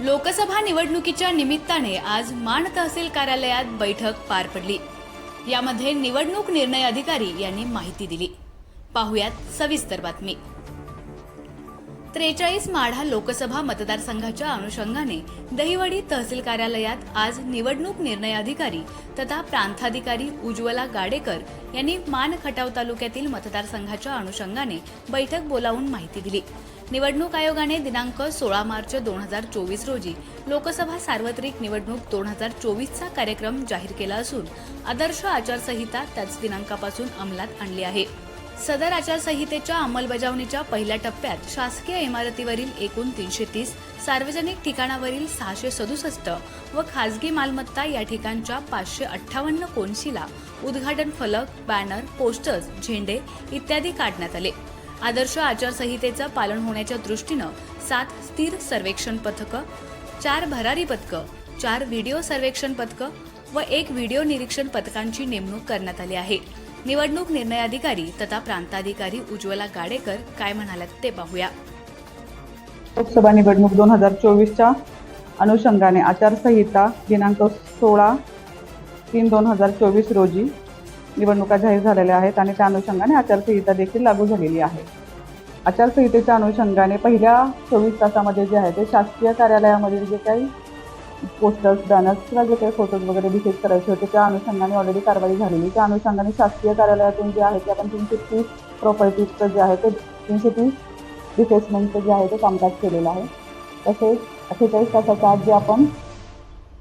लोकसभा निवडणुकीच्या निमित्ताने आज माण तहसील कार्यालयात बैठक पार पडली. यामध्ये निवडणूक निर्णय अधिकारी यांनी माहिती दिली. पाहुयात सविस्तर बातमी. त्रेचाळीस माढा लोकसभा मतदारसंघाच्या अनुषंगाने दहिवडी तहसील कार्यालयात आज निवडणूक निर्णय अधिकारी तथा प्रांताधिकारी उज्ज्वला गाडेकर यांनी मान खटाव तालुक्यातील मतदारसंघाच्या अनुषंगाने बैठक बोलावून माहिती दिली. निवडणूक आयोगाने दिनांक सोळा मार्च दोन हजार चोवीस रोजी लोकसभा सार्वत्रिक निवडणूक दोन हजार चोवीसचा कार्यक्रम जाहीर केला असून आदर्श आचारसंहिता त्याच दिनांकापासून अंमलात आणली आहे. सदर आचारसंहितेच्या अंमलबजावणीच्या पहिल्या टप्प्यात शासकीय इमारतीवरील एकूण तीनशे तीस सार्वजनिक ठिकाणावरील सहाशे सदुसष्ट व खासगी मालमत्ता या ठिकाणच्या पाचशे अठ्ठावन्न कोनशिला उद्घाटन फलक बॅनर पोस्टर्स झेंडे इत्यादी काढण्यात आले. आदर्श आचारसंहितेचं पालन होण्याच्या दृष्टीनं सात स्थिर सर्वेक्षण पथकं चार भरारी पथकं चार व्हिडिओ सर्वेक्षण पथकं व एक व्हिडिओ निरीक्षण पथकांची नेमणूक करण्यात आली आहे. निवडणूक निर्णय अधिकारी तथा प्रांताधिकारी उज्ज्वला गाडेकर काय म्हणाल्यात ते पाहूया. लोकसभा निवडणूक दोन हजार चोवीसच्या अनुषंगाने आचारसंहिता दिनांक सोळा तीन दोन हजार चोवीस रोजी निवडणुका जाहीर झालेल्या आहेत आणि त्या अनुषंगाने आचारसंहिता देखील लागू झालेली आहे. आचारसंहितेच्या अनुषंगाने पहिल्या चोवीस तासामध्ये जे आहे ते शासकीय कार्यालयामधील जे काही पोस्टर्स बॅनर्स किंवा जे काही फोटोज वगैरे डिसेट करायचे होते त्या अनुषंगाने ऑलरेडी कारवाई झालेली. त्या अनुषंगाने शासकीय कार्यालयातून जे आहे ते आपण तीनशे तीस प्रॉपर्टीजचं जे आहे ते तीनशे तीस डिसेसमेंटचं जे आहे ते कामकाज केलेलं आहे. तसेच अठ्ठेचाळीस तासाच्या आत जे आपण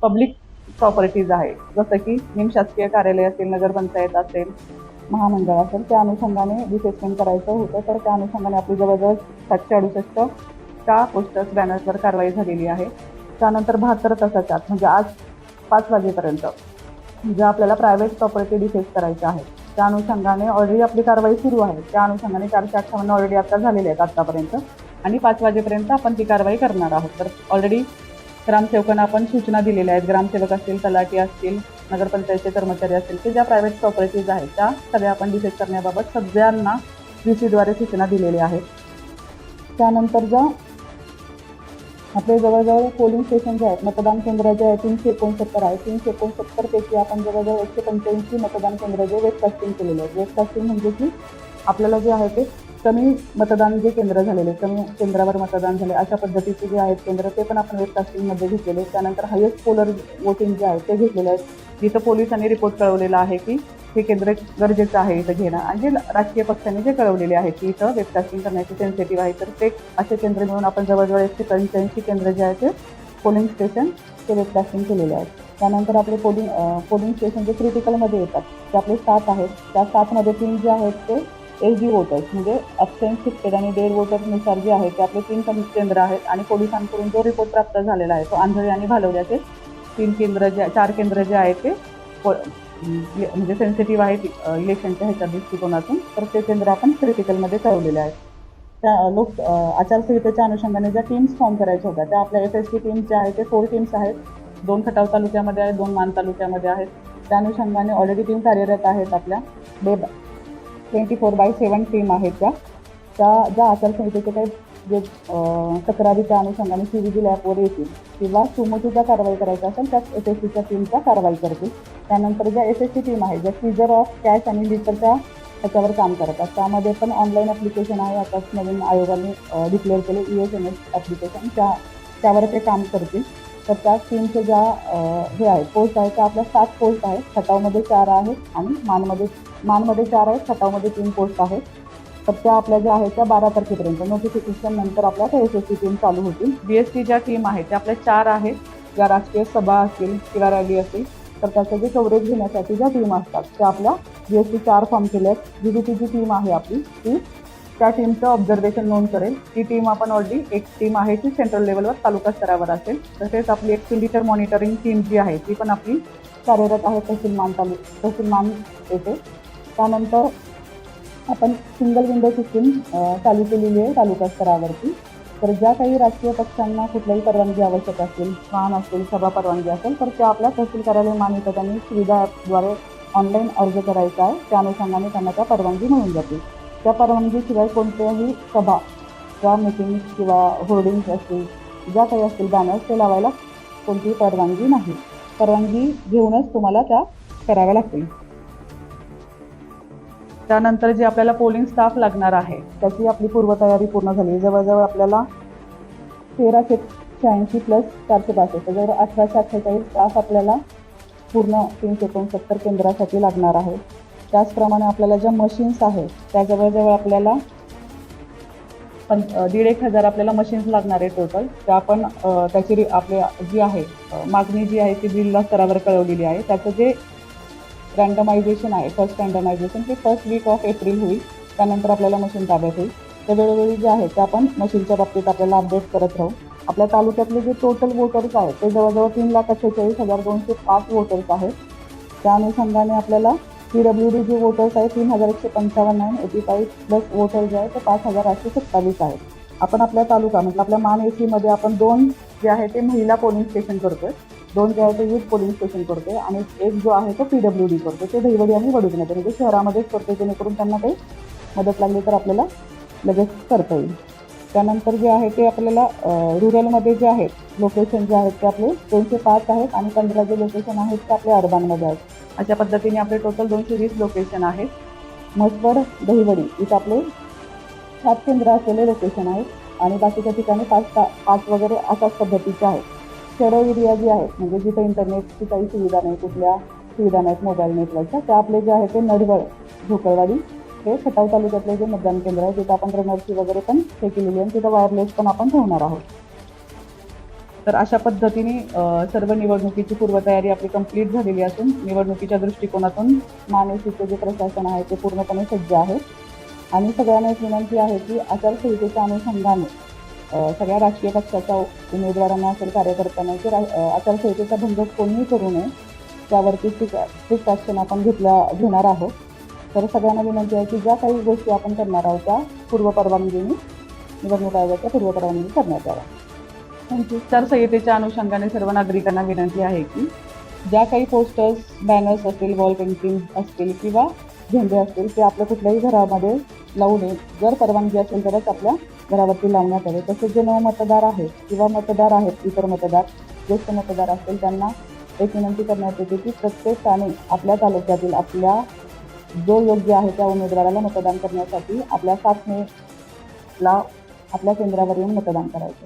पब्लिक प्रॉपर्टीज आहे जसं की निमशासकीय कार्यालय असेल नगरपंचायत असेल महामंडळ असेल त्या अनुषंगाने डिसेसमेंट करायचं होतं. तर त्या अनुषंगाने आपली जवळजवळ सातशे अडुसष्ट त्या पोस्टर्स बॅनर्सवर कारवाई झालेली आहे. त्यानंतर बहात्तर तासाच्या आत म्हणजे आज पाच वाजेपर्यंत ज्या आपल्याला प्रायव्हेट प्रॉपर्टी डिफेस करायच्या आहेत त्या अनुषंगाने ऑलरेडी आपली कारवाई सुरू आहे. त्या अनुषंगाने चारशे अठ्ठावन्न ऑलरेडी आता झालेले आहेत आत्तापर्यंत आणि पाच वाजेपर्यंत आपण ती कारवाई करणार आहोत. तर ऑलरेडी ग्रामसेवकांना आपण सूचना दिलेल्या आहेत. ग्रामसेवक असतील तलाठी असतील नगरपंचायतचे कर्मचारी असतील की ज्या प्रायव्हेट प्रॉपर्टीज आहेत त्या सगळ्या आपण डिफेस करण्याबाबत सगळ्यांना डी सीद्वारे सूचना दिलेल्या आहेत. त्यानंतर ज्या आपले जवळजवळ पोलिंग स्टेशन जे आहेत मतदान केंद्र जे आहे तीनशे एकोणसत्तर आहे. तीनशे एकोणसत्तरपैकी आपण जवळजवळ एकशे पंच्याऐंशी मतदान केंद्र जे वेबकास्टिंग केलेले आहेत. वेबकास्टिंग म्हणजे की आपल्याला जे आहे ते कमी मतदान जे केंद्र झालेले कमी केंद्रावर मतदान झाले. अशा पद्धतीचे जे आहेत केंद्र ते पण आपण वेबकास्टिंगमध्ये घेतलेले आहेत. त्यानंतर हायेस्ट पोलर वोटिंग जे आहे ते घेतलेले आहेत. जिथं पोलिसांनी रिपोर्ट कळवलेला आहे की हे केंद्र गरजेचं आहे इथं घेणं. आणि जे राजकीय पक्षांनी जे कळवलेले आहे की इथं वेबकास्टिंग करण्याचे सेन्सिटिव्ह आहे तर ते असे केंद्र मिळून आपण जवळजवळ एकशे पंच्याऐंशी केंद्र जे आहे ते पोलिंग स्टेशन ते वेबकास्टिंग केलेले आहेत. त्यानंतर आपले पोलिंग पोलिंग स्टेशन जे क्रिटिकलमध्ये येतात ते आपले सात आहेत त्या सातमध्ये तीन जे आहेत ते एच डी वोटर्स म्हणजे अबसेंट शिफ्टेड आणि डेड वोटर्सनुसार जे आहे ते आपले तीन केंद्र आहेत आणि पोलिसांकडून जो रिपोर्ट प्राप्त झालेला आहे तो आंधळे आणि भालवल्याचे तीन केंद्र जे चार केंद्र जे आहेत ते म्हणजे सेन्सिटिव्ह आहेत इलेक्शनच्या ह्याच्या दृष्टिकोनातून तर ते केंद्र आपण क्रिटिकलमध्ये ठरवलेले आहेत. त्या लोक आचारसंहितेच्या अनुषंगाने ज्या टीम्स फॉर्म करायच्या होत्या त्या आपल्या एफ एस टी टीम ज्या आहेत ते फोर टीम्स आहेत. दोन खटाव तालुक्यामध्ये आहेत दोन मान तालुक्यामध्ये आहेत. त्या अनुषंगाने ऑलरेडी टीम कार्यरत आहेत आपल्या. Day twenty four by seven team आहेत त्या. त्या ज्या आचारसंहितेचे काही जे तक्रारीच्या अनुषंगाने सी व्ही जी लॅपवर येतील. किंवा सुमोटीचा कारवाई करायचा असेल त्याच एस एस सीच्या टीमचा कारवाई करतील. त्यानंतर ज्या एस एस सी टीम आहे ज्या सीजर ऑफ कॅश आणि लिटरच्या त्याच्यावर काम करतात. त्यामध्ये पण ऑनलाईन ॲप्लिकेशन आहे. आताच नवीन आयोगाने डिक्लेअर केले E S M S application त्या त्यावर ते काम करतील. तर त्या टीमचे ज्या हे आहेत पोस्ट आहेत त्या आपल्या सात पोस्ट आहेत. खटावमध्ये चार आहेत आणि मानमध्ये मानमध्ये चार आहेत खटावमध्ये तीन पोस्ट आहेत. तर त्या आपल्या ज्या आहेत त्या बारा तारखेपर्यंत. नोटिफिकेशन नंतर आपल्या त्या एस एस सी टीम चालू होतील. बी एस टी ज्या टीम आहेत त्या आपल्या चार आहेत. ज्या राष्ट्रीय सभा असतील किंवा रॅली असेल तर त्याचं जे कव्हरेज घेण्यासाठी ज्या टीम असतात त्या आपल्या बी एस टी चार फॉर्म केल्या आहेत जी टी जी टीम आहे आपली ती त्या टीमचं ऑब्झर्वेशन नोंद करेल. ती टीम आपण ऑलरेडी एक टीम आहे ती सेंट्रल लेवलवर तालुका स्तरावर असेल. तसेच आपली एक सिलिटर मॉनिटरिंग टीम जी आहे ती पण आपली कार्यरत आहे तहसील मान तालु तहसील मान येथे. त्यानंतर आपण सिंगल विंडो सिस्टीम चालू केलेली आहे तालुका स्तरावरती. तर ज्या काही राजकीय पक्षांना कुठल्याही परवानगी आवश्यक असेल वाहन असतील सभा परवानगी असेल तर त्या आपल्या तहसील कार्यालय मान्यता त्यांनी सुविधा ॲपद्वारे ऑनलाईन अर्ज करायचा आहे. त्या अनुषंगाने त्यांना त्या परवानगी मिळून जातील. त्या परवानगीशिवाय कोणत्याही सभा किंवा मिटिंग किंवा होर्डिंग्स असतील ज्या काही असतील बॅनर्स ते लावायला कोणतीही परवानगी नाही. परवानगी घेऊनच तुम्हाला त्या कराव्या लागतील. त्यानंतर जे आपल्याला पोलिंग स्टाफ लागणार आहे त्याची आपली पूर्वतयारी पूर्ण झाली. जवळजवळ आपल्याला तेराशे शहाऐंशी प्लस चारशे बासष्ट जवळ अठराशे अठ्ठेचाळीस स्टाफ आपल्याला पूर्ण तीनशे एकोणसत्तर केंद्रासाठी लागणार आहे. त्याचप्रमाणे आपल्याला ज्या मशीन्स आहेत त्या जवळजवळ आपल्याला पण दीड एक हजार आपल्याला मशीन्स लागणार आहे टोटल त्या आपण त्याची आपल्या जी आहे मागणी जी आहे ती जिल्हा स्तरावर कळवलेली आहे. त्याचं जे रँडमायझेशन आहे फर्स्ट रँडमायझेशन ते फर्स्ट वीक ऑफ एप्रिल होईल त्यानंतर आपल्याला मशीन ताब्यात होईल. तर वेळोवेळी जे आहे ते आपण मशीनच्या बाबतीत आपल्याला अपडेट करत राहू. आपल्या तालुक्यातले जे टोटल वोटर्स आहेत ते जवळजवळ तीन लाख अठ्ठेचाळीस हजार दोनशे पाच वोटर्स आहेत. त्या अनुषंगाने आपल्याला पी डब्ल्यू डी जे वोटर्स आहेत तीन हजार एकशे पंचावन्न आहे. एटी फाईव्ह प्लस वोटर्स जे आहे ते पाच हजार आठशे सत्तावीस आहेत. आपण आपल्या तालुका म्हणजे आपल्या मान एसीमध्ये आपण दोन जे आहे ते महिला पोलिंग स्टेशन करतो आहे दोन जे आहे ते युथ पोलिंग स्टेशन करते आणि एक जो आहे तो पी डब्ल्यू डी करतो ते दहिवडी आणि वडूजमध्ये म्हणजे शहरामध्येच करतो जेणेकरून त्यांना काही मदत लागली तर आपल्याला लगेच करता येईल. त्यानंतर जे आहे ते आपल्याला रुरलमध्ये जे आहेत लोकेशन जे आहेत ते आपले दोनशे पाच आहेत आणि पंधरा जे लोकेशन आहेत ते आपले अर्बनमध्ये आहेत. अशा पद्धतीने आपले टोटल दोनशे वीस लोकेशन आहेत. म्हसवड दहिवडी इथं आपले सात केंद्र असलेले लोकेशन आहेत. आणि बाकीच्या ठिकाणी पाच ता- पाच वगैरे अशाच पद्धतीचे आहेत. खेडो एरिया जे आहेत म्हणजे जिथे इंटरनेटची काही सुविधा नाही कुठल्या सुविधा नाहीत मोबाईल नेटवर्कच्या त्या आपले जे आहे ते नडवळ झोकळवाडी हे खटाव तालुक्यातले जे मतदान केंद्र आहे तिथं आपण रनरची वगैरे पण हे केलेली आहे तिथं वायरलेस पण आपण ठेवणार आहोत. तर अशा पद्धतीने सर्व निवडणुकीची पूर्वतयारी आपली कंप्लीट झालेली असून निवडणुकीच्या दृष्टिकोनातून मानसिकचे जे प्रशासन आहे ते पूर्णपणे सज्ज आहे. आणि सगळ्यांना एक विनंती आहे की आचारसंहितेच्या अनुषंगाने सगळ्या राजकीय पक्षाच्या उमेदवारांना असेल कार्यकर्त्यांना की रा- आचारसंहितेचा भंग कोणीही करू नये. त्यावरती स्ट्रिक्ट ॲक्शन आपण घेतल्या घेणार आहोत. तर सगळ्यांना विनंती आहे की ज्या काही गोष्टी आपण करणार आहोत त्या पूर्वपरवानगीने निवडणूक आयोगाच्या पूर्वपरवानगी करण्यात याव्या. थँक्यू आचारसंहितेच्या अनुषंगाने सर्व नागरिकांना विनंती आहे की ज्या काही पोस्टर्स बॅनर्स असतील वॉल पेंटिंग असतील किंवा झेंडे असतील ते आपल्या कुठल्याही घरामध्ये लावू नये जर परवानगी असेल तरच आपल्या घरावरती लावण्यात यावे तसेच जे नवमतदार आहेत किंवा मतदार आहेत इतर मतदार ज्येष्ठ मतदार असतील त्यांना एक विनंती करण्यात येते की प्रत्येक स्थाने आपल्या तालुक्यातील आपल्या जो योग्य आहे त्या उमेदवाराला मतदान करण्यासाठी आपल्या सात मेला आपल्या केंद्रावर येऊन मतदान करायचं.